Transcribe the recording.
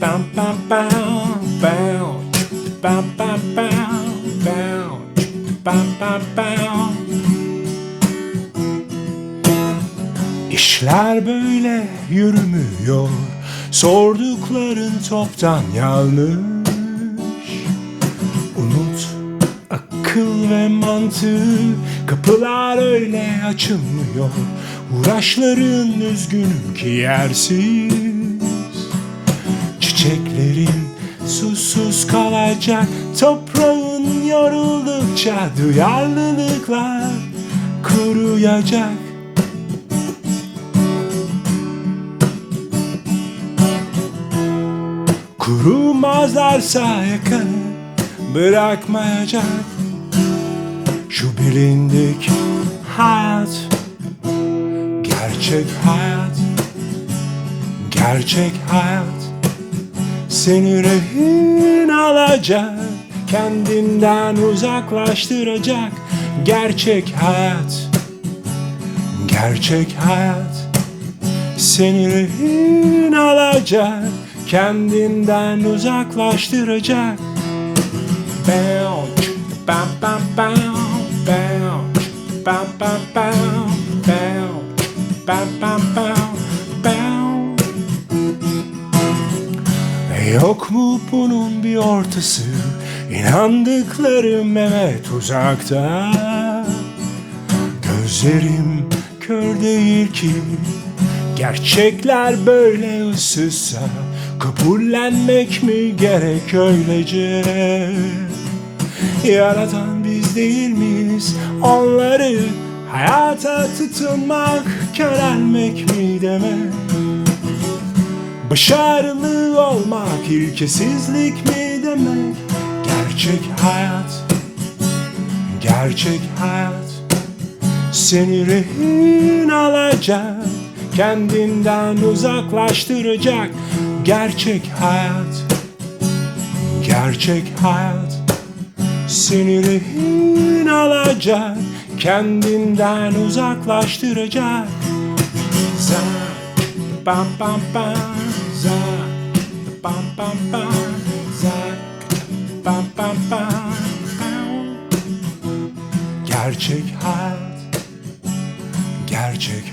Bam bam bam bam bam bam bam bam bam bam bam İşler böyle yürümüyor. Sordukların toptan yanlış. Unut akıl ve mantığı Kapılar öyle açılmıyor. Uğraşların üzgünüm ki yersiz Çiçeklerin susuz kalacak Toprağın yoruldukça duyarlılıklar kuruyacak. Kurumazlarsa yakanı bırakmayacak. Şu bilindik hayat Gerçek hayat Gerçek hayat Seni rehin alacak Kendinden uzaklaştıracak Gerçek hayat. Gerçek hayat. Seni rehin alacak Kendinden uzaklaştıracak. Bounce, bounce, bam bam bam, bounce, bam bam bam, bounce. Yok mu bunun bir ortası? İnandıklarım evet uzakta. Gözlerim kör değil ki Gerçekler böyle ıssızsa Kabullenmek mi gerek öylece Yaratan biz değil miyiz Onları hayata tutunmak Körelmek mi demek Başarılı olmak ilkesizlik mi demek? Gerçek hayat. Gerçek hayat. Seni rehin alacak Kendinden uzaklaştıracak. Gerçek hayat. Gerçek hayat. Seni rehin alacak Kendinden uzaklaştıracak. Zak Bam bam bam Zak Bam bam bam Zak Bam bam bam. Gerçek hayat. Gerçek